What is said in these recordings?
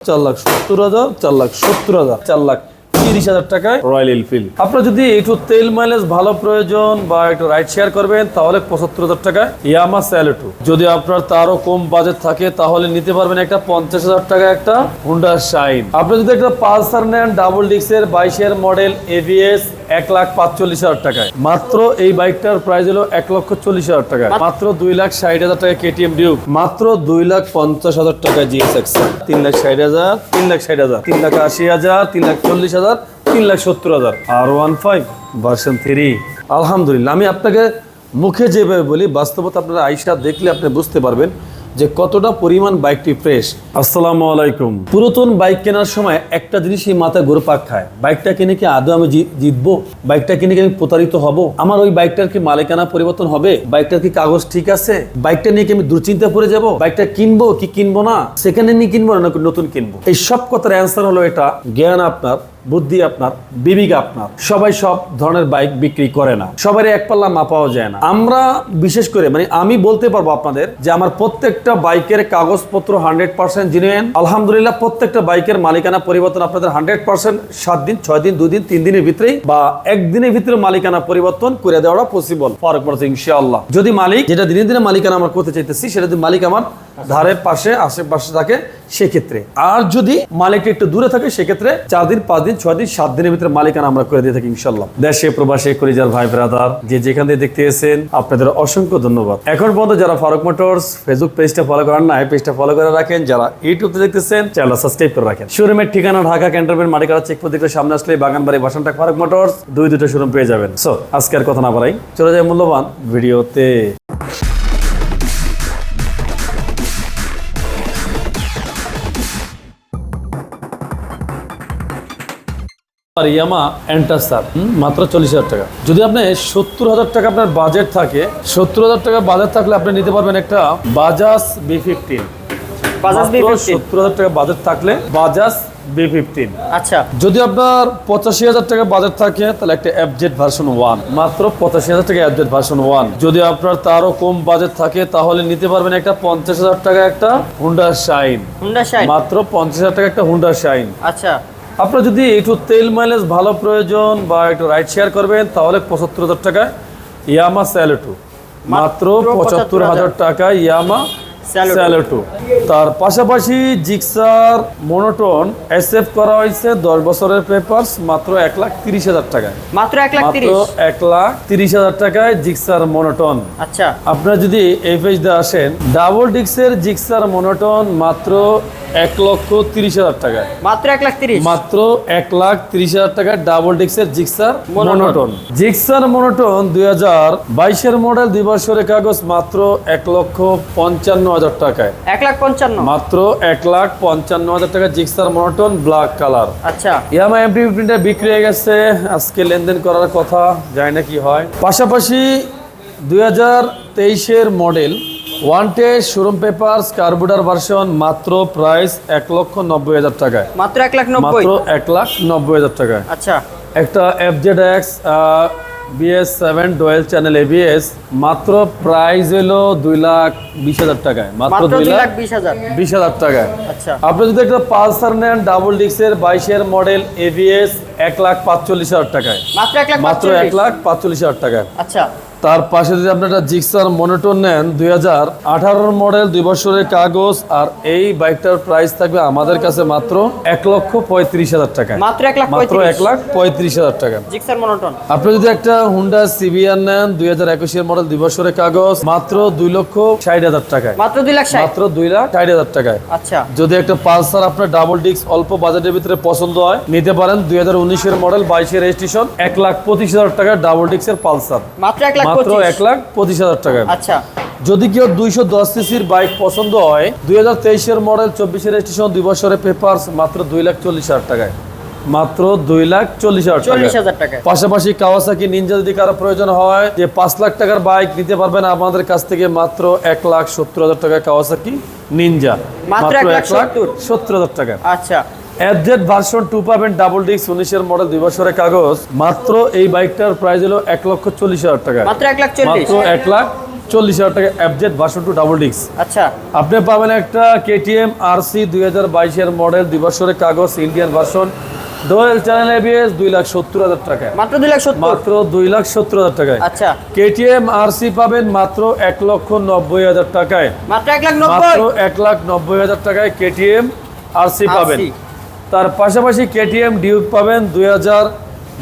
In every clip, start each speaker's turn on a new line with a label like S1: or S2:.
S1: চার লাখ সত্তর হাজার চার লাখ সত্তর হাজার চার লাখ তিরিশ হাজার টাকায়। রয়্যাল এনফিল্ড আপনার যদি একটু তেল মাইলেজ ভালো প্রয়োজন বা একটু রাইড শেয়ার করবেন তাহলে পঁচাত্তর হাজার টাকায় ইয়ামা স্যালেটু যদি আপনার তারও কম বাজেট থাকে তাহলে নিতে পারবেন একটা পঞ্চাশ হাজার টাকা একটা হুন্ডা শাইন আপনি যদি একটা পালসার নেন ডাবল ডিক্সের বাইশের মডেল এভিএস এক লাখ পাঁচচল্লিশ হাজার টাকায়। মাত্র এই বাইকটার প্রাইস হলো এক লক্ষ চল্লিশ হাজার টাকা মাত্র দুই লাখ ষাট হাজার টাকা কেটিএম ডিউক মাত্র দুই লাখ পঞ্চাশ হাজার টাকা জিএসএক্স তিন লাখ ষাট হাজার তিন লাখ ষাট হাজার তিন লাখ আশি হাজার তিন লাখ চল্লিশ হাজার তিন লাখ সত্তর হাজার। R one five version three আলহামদুলিল্লাহ, আমি আপনাকে মুখে যেভাবে বলি, বাস্তবতা আপনারা আইসা দেখলে আপনি বুঝতে পারবেন যে কতটা পরিমাণ বাইকটি ফ্রেশ আসসালামু আলাইকুম। পুরাতন বাইক কেনার সময় একটা জিনিসই মাথায় ঘুরপাক খায়। বাইকটা কিনে কি আদৌ আমি জিতবো? বাইকটা কিনে কি আমি প্রতারিত হব? আমার ওই বাইকটার কি মালিকানা পরিবর্তন হবে? বাইকটার কি কাগজ ঠিক আছে? বাইকটা নিয়ে কি আমি দুশ্চিন্তা পড়ে যাব? বাইকটা কিনবো কি কিনবো না? সেখানে নিয়ে কিনবো না নতুন কিনবো? এই সব কথার অ্যান্সার হলো এটা। জ্ঞান আপনার। বুদ্ধি আপনার, বিবেক আপনার। সবাই সব ধরনের বাইক বিক্রি করে না। সবারই এক পাল্লা মাপাও যায় না। আমরা বিশেষ করে মানে আমি বলতে পারব আপনাদের যে আমার প্রত্যেকটা বাইকের কাগজপত্র হান্ড্রেড পার্সেন্ট জিনুইন আলহামদুলিল্লাহ, প্রত্যেকটা বাইকের মালিকানা পরিবর্তন আপনাদের হান্ড্রেড পার্সেন্ট। সাত দিন, ছয় দিন, দুই দিন, তিন দিনের ভিতরেই বা একদিনের ভিতরে মালিকানা পরিবর্তন করে দেওয়াটা পসিবল ফরক পড়ছে ইনশাআল্লাহ। যদি মালিক, যেটা দিনে দিনে মালিকানা আমরা করতে চাইতেছি, সেটা যদি মালিক আমার ধারে, পাশে, আশেপাশে থাকে সেক্ষেত্রে। আর যদি মালিকটা একটু দূরে থাকে, সেক্ষেত্রে চার দিন, পাঁচ দিন, ছয় দিন, সাত দিনের ভিতরে মালিকানা আমরা করে দিয়ে থাকি ইনশাল্লাহ দেশে, প্রবাসে করিজার ভাই ব্রাদার, যে যেখান থেকে দেখতে এসেছেন, আপনাদের অসংখ্য ধন্যবাদ। এখন পর্যন্ত যারা ফারুক মোটরস ফেসবুক পেজটা ফলো করেন না এই পেজটা ফলো করে রাখেন। যারা ইউটিউবে দেখতেছেন চ্যানেল সাবস্ক্রাইব করে রাখেন। শোরুমের ঠিকানা ঢাকা ক্যান্টনমেন্ট মাটিকারা চেক প্রদীপের সামনে আসলে বাগানবাড়ি বাসনটা ফারুক মোটরস দুই দুটো শোরুম পেয়ে যাবেন। সো আজকে আর কথা না বাড়াই, চলে যায় মূল্যবান ভিডিওতে। আর ইয়ামা এন্টাসার মাত্র চল্লিশ হাজার টাকা। যদি আপনি সত্তর হাজার টাকা আপনার বাজেট থাকে সত্তর হাজার টাকা বাজেট থাকলে আপনি নিতে পারবেন একটা বাজাজ বি ফিফটিন। সত্তর হাজার টাকা বাজেট থাকলে বাজাজ বি ফিফটিন।
S2: আচ্ছা।
S1: যদি আপনার পঁচাশি হাজার টাকা বাজেট থাকে তাহলে একটা এফজেড ভার্সন ওয়ান মাত্র পঁচাশি হাজার টাকা এফজেড ভার্সন ওয়ান যদি আপনার তারও কম বাজেট থাকে তাহলে নিতে পারবেন একটা পঞ্চাশ হাজার টাকা একটা হুন্ডা শাইন
S2: হুন্ডা শাইন
S1: মাত্র পঞ্চাশ হাজার টাকা একটা হুন্ডা শাইন
S2: আচ্ছা।
S1: আপনার যদি একটু তেল মাইলেজ ভালো প্রয়োজন বা একটু রাইড শেয়ার করবেন তাহলে পঁচাত্তর হাজার টাকায় ইয়ামা স্যালেটু। মাত্র পঁচাত্তর হাজার টাকা ইয়ামা। স্যালেটু। তার পাশাপাশি জিক্সার মনোটন এসএফ করা হয়েছে দশ বছরের পেপারস মাত্র এক লাখ তিরিশ হাজার টাকায়।
S2: মাত্র এক লাখ
S1: মাত্র এক লাখ তিরিশ হাজার টাকায় জিক্সার মনোটন।
S2: আচ্ছা।
S1: আপনারা যদি এই পেজটা আসেন ডাবল ডিক্সের জিক্সার মনোটন মাত্র এক লক্ষ তিরিশ হাজার টাকায়
S2: মাত্র এক লাখ তিরিশ?
S1: মাত্র এক লাখ তিরিশ হাজার টাকা ডাবল ডিক্সের জিক্সার। মনোটন জিক্সার মনোটন দুই হাজার বাইশের মডেল দুই বছরের কাগজ মাত্র এক লক্ষ পঞ্চান্ন হাজার টাকায়।
S2: এক লাখ পঞ্চান্ন?
S1: মাত্র এক লাখ পঞ্চান্ন হাজার টাকা জিক্সার মনোটন ব্ল্যাক কালার।
S2: আচ্ছা।
S1: ইয়ামা এমপি ফিফটিনটা বিক্রি হয়ে গেছে। আজকে লেনদেন করার কথা জানি না কি হয়। পাশাপাশি দুই হাজার তেইশের model one test showroom papers carburetor version মাত্র প্রাইস এক লক্ষ নব্বই হাজার টাকায়।
S2: মাত্র এক লাখ নব্বই?
S1: মাত্র এক লাখ নব্বই হাজার টাকায়।
S2: আচ্ছা।
S1: একটা F Z X BS seven dual channel ABS মাত্র প্রাইস হলো দুই লাখ বিশ হাজার টাকায়। মাত্র দুই লাখ
S2: বিশ হাজার।
S1: বিশ হাজার টাকায়।
S2: আচ্ছা।
S1: আপনি যদি একটা পালসার নেন ডাবল ডিক্সের বাইশের মডেল এভিএস এক লাখ পাঁচচল্লিশ হাজার টাকায়।
S2: মাত্র এক। লাখ পাঁচচল্লিশ
S1: হাজার টাকায়।
S2: আচ্ছা।
S1: তার পাশে যদি আপনি একটা জিক্সার মনিটর নেন দুই হাজার আঠারোর মডেল দুই বছরের কাগজ আর এই বাইকটার প্রাইস থাকবে আমাদের কাছে মাত্র এক লক্ষ পঁয়ত্রিশ হাজার টাকা।
S2: মাত্র এক লাখ
S1: মাত্র
S2: পঁয়ত্রিশ।
S1: এক লাখ পঁয়ত্রিশ হাজার টাকা।
S2: জিক্সার মনোটন
S1: আপনি যদি একটা হুন্ডা সিবিআর নেন দুই হাজার একুশের মডেল দুই বছরের কাগজ মাত্র দুই লক্ষ ষাট হাজার টাকায়।
S2: মাত্র দুই লাখ
S1: মাত্র দুই লাখ ষাট হাজার টাকায়।
S2: আচ্ছা।
S1: যদি একটা পালসার আপনার ডাবল ডিস্ক অল্প বাজেটের ভিতরে পছন্দ হয় নিতে পারেন দুই হাজার উনিশের মডেল বাইশের রেজিস্ট্রেশন এক লাখ পঁচিশ হাজার টাকা ডাবল ডিস্কের পালসার।
S2: মাত্র এক লাখ
S1: মাত্র এক লাখ পঁচিশ হাজার টাকা।
S2: আচ্ছা।
S1: যদি কেউ দুইশো দশ সিসির বাইক পছন্দ হয় দুই হাজার তেইশের মডেল চব্বিশের রেজিস্ট্রেশন দুই বছরের পেপার্স মাত্র দুই লাখ চল্লিশ হাজার টাকায়। মাত্র দুই লাখ চল্লিশ হাজার টাকা পাশাপাশি কাওয়াসাকি নিনজা যদি কারও প্রয়োজন হয় যে পাঁচ লাখ টাকার বাইক নিতে পারবেন আমাদের কাছ থেকে মাত্র এক লাখ সত্তর হাজার টাকা কাওয়াসাকি নিনজা
S2: মাত্র এক লাখ। সত্তর।
S1: হাজার টাকা
S2: আচ্ছা।
S1: এফজেড ভার্সন টু পাবেন ডাবল ডিস্ক উনিশের মডেল দুই বছরের কাগজ। মাত্র এই বাইকটার প্রাইস হলো এক লক্ষ চল্লিশ হাজার টাকা।
S2: মাত্র এক লাখ চল্লিশ।
S1: মাত্র এক লাখ চল্লিশ হাজার টাকা অ্যাবজেট ভার্সন টু ডাবল ডিক্স
S2: আচ্ছা।
S1: আপনি পাবেন একটা কেটিএম আরসি দুই হাজার বাইশের মডেল দুই বছরের কাগজ Indian version dual channel ABS দুই লাখ সত্তর হাজার টাকায়।
S2: মাত্র দুই লাখ
S1: মাত্র দুই লাখ সত্তর হাজার টাকায়।
S2: আচ্ছা।
S1: কেটিএম আরসি পাবেন মাত্র এক লক্ষ নব্বই হাজার টাকায়।
S2: মাত্র এক লাখ নব্বই।
S1: এক লাখ নব্বই হাজার টাকায় কেটিএম আরসি পাবেন।
S2: RC
S1: তার পাশাপাশি কেটিএম ডিউক পাবেন দুই হাজার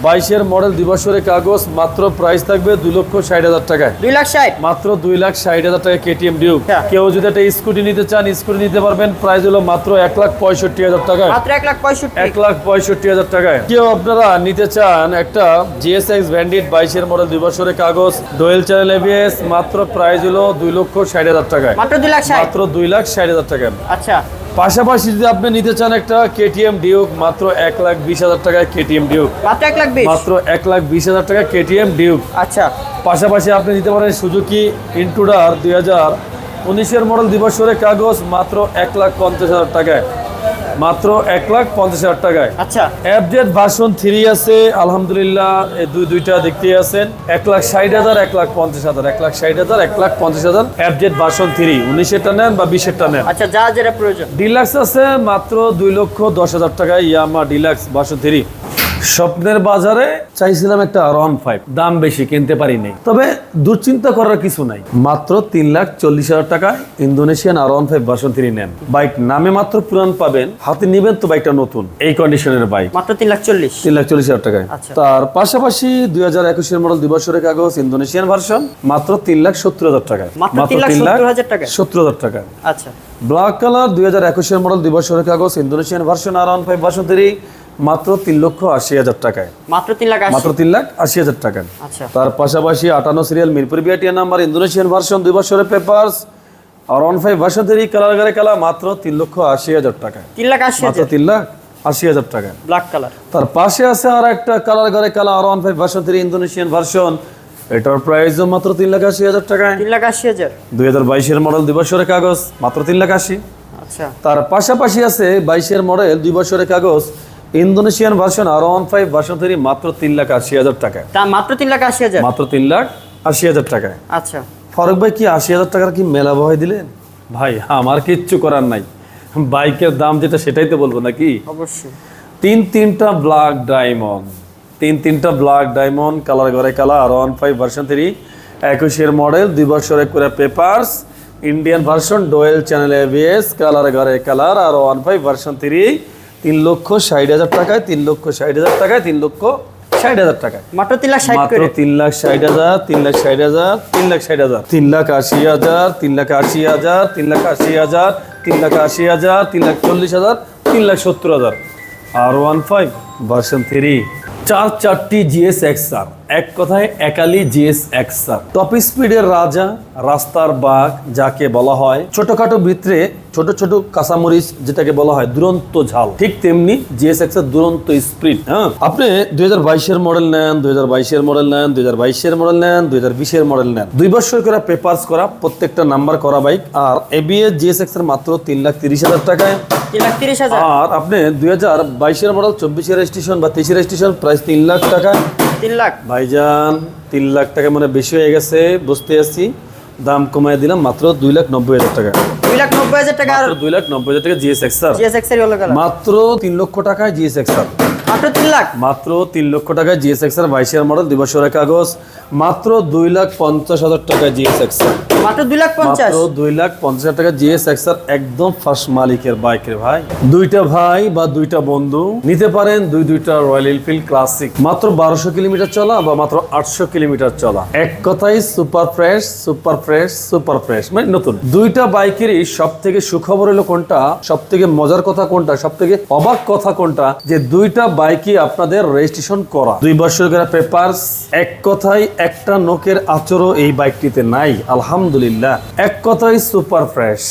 S1: বাইশের মডেল দুই বছরের কাগজ মাত্র প্রাইস থাকবে দুই লক্ষ ষাট হাজার টাকায়।
S2: দুই লাখ ষাট।
S1: মাত্র দুই লাখ ষাট হাজার টাকা কেটিএম ডিউক।
S2: হ্যাঁ।
S1: কেউ যদি একটা স্কুটি নিতে চান স্কুটি নিতে পারবেন প্রাইস হলো মাত্র এক লাখ পঁয়ষট্টি হাজার টাকায়।
S2: মাত্র এক লাখ পঁয়ষট্টি।
S1: এক লাখ পঁয়ষট্টি হাজার টাকায়। কেউ আপনারা নিতে চান একটা জিএসএক্স ব্যান্ডিট বাইশের মডেল দুই বছরের কাগজ ডোয়েল চ্যানেল এবিএস মাত্র প্রাইস হলো দুই লক্ষ ষাট হাজার টাকায়।
S2: মাত্র দুই লাখ
S1: মাত্র দুই লাখ ষাট হাজার টাকায়।
S2: আচ্ছা।
S1: পাশাপাশি যদি আপনি নিতে চান একটা কেটিএম ডিউক মাত্র এক লাখ বিশ হাজার টাকায় কেটিএম ডিউক
S2: মাত্র এক লাখ বিশ?
S1: মাত্র এক লাখ বিশ হাজার টাকা কেটিএম ডিউক
S2: আচ্ছা।
S1: পাশাপাশি আপনি নিতে পারেন সুজুকি ইন্টুডার দুই হাজার উনিশের মডেল দিবসরে কাগজ মাত্র এক লাখ পঞ্চাশ হাজার টাকায়। মাত্র এক লাখ পঞ্চাশ হাজার টাকায়।
S2: আচ্ছা।
S1: অ্যাপডেট ভার্সন থ্রি আছে আলহামদুলিল্লাহ দুই দুইটা দেখতে আছেন। এক লাখ ষাট হাজার এক লাখ পঞ্চাশ হাজার এক লাখ ষাট হাজার এক লাখ পঞ্চাশ হাজার। অ্যাপডেট ভার্সন থ্রি উনিশেরটা নেন বা বিশেরটা নেন।
S2: আচ্ছা যা যেটা প্রয়োজন।
S1: ডিলাক্স আছে মাত্র দুই লক্ষ দশ হাজার টাকায় ইয়ামা ডিলাক্স ভার্সন থ্রি স্বপ্নের বাজারে চাইছিলাম একটা রন ফাইভ। দাম বেশি কিনতে পারি নাই। তবে দুশ্চিন্তা করার কিছু নাই। মাত্র তিন লাখ চল্লিশ হাজার টাকায় Indonesian R one five version three নেন। বাইক নামে মাত্র পুরান পাবেন হাতে নিবেন তো বাইকটা নতুন। এই কন্ডিশনের বাইক।
S2: মাত্র তিন লাখ চল্লিশ।
S1: তিন লাখ চল্লিশ হাজার টাকায়।
S2: আচ্ছা।
S1: তার পাশাপাশি দুই হাজার একুশের মডেল দুই বছরের কাগজ ইন্দোনেশিয়ান ভার্সন মাত্র তিন লাখ সত্তর হাজার টাকায়।
S2: মাত্র তিন লাখ সত্তর হাজার
S1: টাকা
S2: আচ্ছা।
S1: ব্ল্যাক কালার দুই হাজার একুশের মডেল দুই বছরের কাগজ Indonesian version R one five version three মাত্র তিন লক্ষ আশি হাজার টাকায়।
S2: মাত্র তিন লাখ
S1: মাত্র তিন লাখ আশি হাজার টাকায়।
S2: আচ্ছা।
S1: তার পাশাপাশি আটান্ন সিরিয়াল মিরপুর বিআটিয়া নাম্বার ইন্দোনেশিয়ান ভার্সন দুই বছরের papers. R one five version colour গাড়ি কালা মাত্র তিন লক্ষ আশি হাজার টাকায়।
S2: তিন লাখ আশি
S1: মাত্র তিন লাখ আশি হাজার টাকায়।
S2: ব্ল্যাক কালার
S1: তার পাশে আছে আর একটা কালার গাড়ি কালা R one five version three Indonesian version. এটার প্রাইসও মাত্র তিন লাখ আশি হাজার টাকায়।
S2: তিন লাখ আশি হাজার।
S1: দুই হাজার বাইশের মডেল দুই বছরের কাগজ মাত্র তিন লাখ আশি।
S2: আচ্ছা।
S1: তার পাশাপাশি আছে বাইশের মডেল দুই বছরের কাগজ Indonesian version R one five version three মাত্র তিন লাখ আশি হাজার টাকায়।
S2: তা মাত্র তিন লাখ আশি হাজার?
S1: মাত্র তিন লাখ আশি হাজার টাকায়।
S2: আচ্ছা।
S1: ফারুক ভাই কি আশি হাজার টাকার কি মেলা বহাই দিলেন? ভাই আমার কিচ্ছু করার নাই। বাইকের দাম যেটা সেটাই তো বলব নাকি?
S2: অবশ্যই।
S1: তিন তিনটা ব্ল্যাক ডায়মন্ড। তিন তিনটা ব্ল্যাক ডায়মন্ড কালার ঘরে colour R one five version three. একুশের মডেল দুই বছরের করে papers. Indian version dual channel ABS colour ঘরে colour R one five version three. তিন লক্ষ ষাট হাজার টাকায় তিন লক্ষ ষাট হাজার টাকায় তিন লক্ষ ষাট হাজার টাকায়
S2: মাত্র তিন লাখ
S1: মাত্র তিন লাখ ষাট হাজার তিন লাখ ষাট হাজার তিন লাখ ষাট হাজার তিন লাখ আশি হাজার তিন লাখ আশি হাজার তিন লাখ আশি হাজার তিন লাখ আশি হাজার তিন লাখ চল্লিশ হাজার তিন লাখ সত্তর হাজার R one five version three চার চারটি জিএস এক্সআর এক কথায় একালি জিএস এক্সআর টপ স্পিডের রাজা, রাস্তার বাঘ যাকে বলা হয়, ছোটখাটো ভিতরে ছোট ছোট কাঁচামরিচ যেটাকে বলা হয় দুরন্ত ঝাল। ঠিক তেমনি জিএস এক্সের দুরন্ত স্পিড হ্যাঁ? আপনি দুই হাজার বাইশের মডেল নেন, দুই হাজার বাইশের মডেল নেন, দুই হাজার বাইশের মডেল নেন, দুই হাজার বিশের মডেল নেন। দুই বছর করে পেপার্স করা, প্রত্যেকটা নাম্বার করা বাইক, আর এবিএস জিএস এক্সের মাত্র তিন লাখ তিরিশ হাজার টাকায়। আর আপনি দুই হাজার বাইশের মডেল চব্বিশের রেজিস্ট্রেশন বা তেইশের রেজিস্ট্রেশন প্রাইস তিন লাখ টাকা।
S2: তিন লাখ।
S1: ভাইজান তিন লাখ টাকা মানে বেশি হয়ে গেছে বুঝতে আসছি দাম কমায় দিলাম মাত্র দুই লাখ নব্বই হাজার টাকা।
S2: দুই লাখ নব্বই হাজার টাকা
S1: দুই লাখ নব্বই হাজার টাকা জিএস এক্সার মাত্র তিন লক্ষ টাকায় জিএস এক্সার
S2: মাত্র তিন লাখ?
S1: মাত্র তিন লক্ষ টাকায় জিএস এক্সার বাইশের মডেল দুই বছরের কাগজ মাত্র দুই লাখ পঞ্চাশ হাজার টাকায় জিএস এক্সার বাইকের দুইটা সুখবর হলো কোনটা? সব থেকে মজার কথা কোনটা? সব থেকে অবাক কথা কোনটা? যে দুইটা বাইকই আপনাদের রেজিস্ট্রেশন করা। দুই বছর করে পেপারস। এক কথায় একটা নোকের আচরও এই বাইকটিতে নাই। আলহামদুলিল্লাহ। এক কথাই সুপার ফ্রেশ।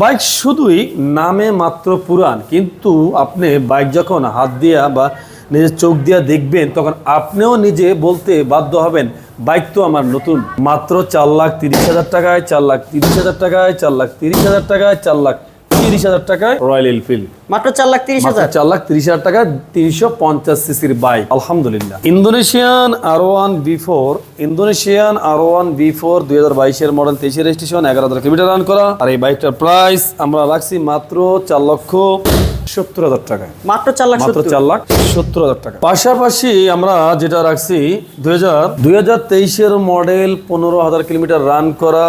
S1: বাইক শুধুই নামে মাত্র পুরান কিন্তু আপনি বাইক যখন হাত দিয়া বা নিজের চোখ দিয়া দেখবেন, তখন আপনিও নিজে বলতে বাধ্য হবেন, বাইক তো আমার নতুন। মাত্র চার লাখ তিরিশ হাজার টাকায়, চার লাখ তিরিশ হাজার টাকায়, চার লাখ তিরিশ হাজার টাকায়, চার লাখ তিরিশ হাজার টাকায় রয়্যাল এনফিল্ড
S2: মাত্র চার লাখ তিরিশ হাজার?
S1: চার লাখ তিরিশ হাজার টাকা তিনশো পঞ্চাশ সিসির বাইক আলহামদুলিল্লাহ। Indonesian R one B four Indonesian R one B four দুই হাজার বাইশের মডেল তেইশের রেজিস্ট্রেশন এগারো হাজার কিলোমিটার রান করা। আর এই বাইকটার প্রাইস আমরা রাখছি মাত্র চার লক্ষ সত্তর হাজার টাকায়।
S2: মাত্র চার লাখ
S1: মাত্র চার লাখ সত্তর হাজার টাকা। পাশাপাশি আমরা যেটা রাখছি দুই হাজার দুই হাজার তেইশের মডেল পনেরো হাজার কিলোমিটার রান করা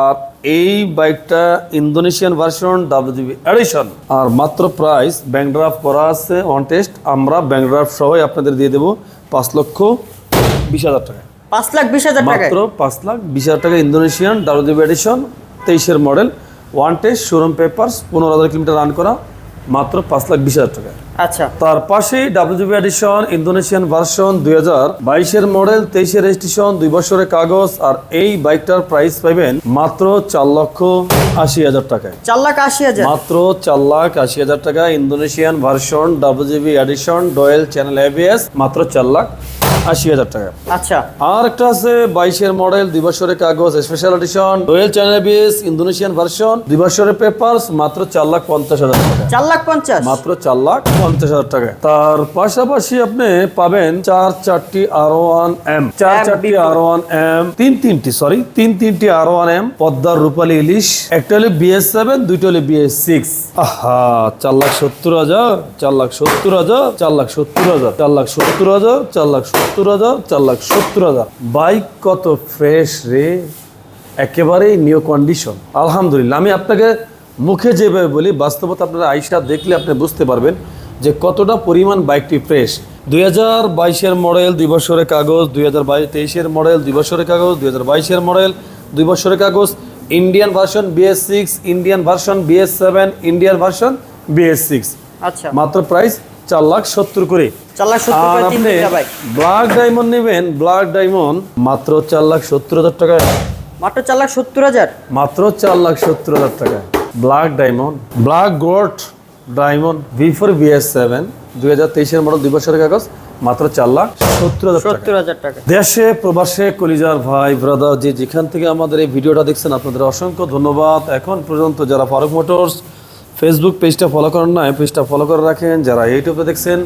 S1: আর এই বাইকটা ইন্দোনেশিয়ান ভার্সন ডাব্লিউজিবি এডিশন আর মাত্র প্রাইস ব্যাংক ড্রাফট করা আছে অন টেস্ট আমরা ব্যাংক ড্রাফট সহই আপনাদের দিয়ে দেবো পাঁচ লক্ষ বিশ হাজার টাকা।
S2: পাঁচ লাখ বিশ হাজার
S1: মাত্র পাঁচ লাখ বিশ হাজার টাকা ইন্দোনেশিয়ান ডাব্লিউজিবি এডিশন তেইশের model one test showroom papers পনেরো হাজার কিলোমিটার রান করা। মাত্র পাঁচ লাখ বিশ হাজার টাকা।
S2: আচ্ছা।
S1: তার পাশেই ডাব্লিউবি এডিশন ইন্দোনেশিয়ান ভার্সন দুই হাজার বাইশের মডেল তেইশের রেজিস্ট্রেশন দুই বছরের কাগজ আর এই বাইকটার প্রাইস পাবেন মাত্র চার লক্ষ আশি হাজার টাকায়।
S2: চার লাখ আশি হাজার।
S1: মাত্র চার লাখ আশি হাজার টাকা Indonesian version WGB edition dual channel ABS মাত্র চার লাখ আশি হাজার টাকা।
S2: আচ্ছা।
S1: আর একটা আছে বাইশের মডেল দুই বছরের কাগজ special edition dual channel ABS Indonesian version দুই বছরের পেপারস মাত্র চার লাখ পঞ্চাশ হাজার টাকা।
S2: চার লাখ পঞ্চাশ?
S1: মাত্র চার লাখ পঞ্চাশ হাজার টাকা। তার পাশাপাশি আপনি পাবেন চার চারটি আর ওয়ান এম চার চারটি আর ওয়ান এম তিন তিনটি সরি তিন তিনটি আর ওয়ান এম পদ্মার রূপালী ইলিশ একটা হলে বিএস সেভেন দুইটা হলে বিএস সিক্স আহা চার লাখ সত্তর হাজার চার লাখ সত্তর হাজার চার লাখ সত্তর হাজার চার লাখ সত্তর হাজার চার লাখ সত্তর হাজার চার লাখ সত্তর হাজার। বাইক কত ফ্রেশ রে? একেবারেই নিউ কন্ডিশন আলহামদুলিল্লাহ। আমি আপনাকে মুখে যেভাবে বলি বাস্তবতা আপনারা আইসা দেখলে আপনি বুঝতে পারবেন যে কতটা পরিমাণ বাইকটি ফ্রেশ দুই হাজার বাইশের মডেল দুই বছরের কাগজ দুই হাজার বাইশ তেইশের মডেল দুই বছরের কাগজ দুই হাজার বাইশের মডেল দুই বছরের কাগজ Indian version BS six Indian version BS seven Indian version BS six
S2: আচ্ছা।
S1: মাত্র প্রাইস চার লাখ সত্তর করে। আর আপনি ব্ল্যাক ডায়মন্ড নেবেন ব্ল্যাক ডায়মন্ড মাত্র চার লাখ সত্তর হাজার টাকায়।
S2: মাত্র চার লাখ সত্তর হাজার?
S1: মাত্র চার লাখ সত্তর হাজার টাকা black diamond black gold diamond V four BS seven দুই হাজার তেইশের মডেল দুই বছরের কাগজ মাত্র চার লাখ সত্তর হাজার
S2: সত্তর হাজার টাকা।
S1: দেশে প্রবাসে কলিজার ভাই ব্রাদার যে যেখান থেকে আমাদের এই ভিডিওটা দেখছেন আপনাদের অসংখ্য ধন্যবাদ। এখন পর্যন্ত যারা ফারুক মোটরস ফেসবুক পেজটা ফলো করেন না পেজটা ফলো করে রাখেন। যারা ইউটিউবে দেখছেন,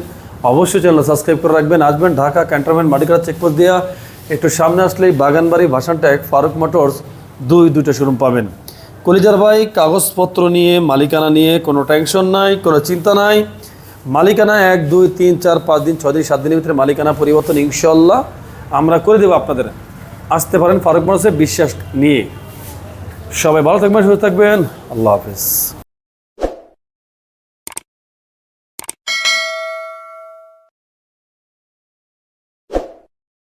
S1: অবশ্যই চ্যানেল সাবস্ক্রাইব করে রাখবেন। আসবেন ঢাকা ক্যান্টনমেন্ট মাটিকার চেকপোস্ট দিয়া। একটু সামনে আসলেই বাগানবাড়ি ভাষান ট্যাগ ফারুক মোটরস দুই, দুইটা শোরুম পাবেন। কলিজার ভাই, কাগজপত্র নিয়ে, মালিকানা নিয়ে কোনো টেনশন নাই, কোনো চিন্তা নাই। মালিকানা এক, দুই, তিন, চার, পাঁচ দিন, ছয় দিন, সাত দিনের ভিতরে মালিকানা পরিবর্তন ইনশাল্লাহ আমরা করে দেবো আপনাদের। আসতে পারেন ফারুক মোটরসে বিশ্বাস নিয়ে। সবাই ভালো থাকবেন, সুস্থ থাকবেন। আল্লাহ হাফিজ।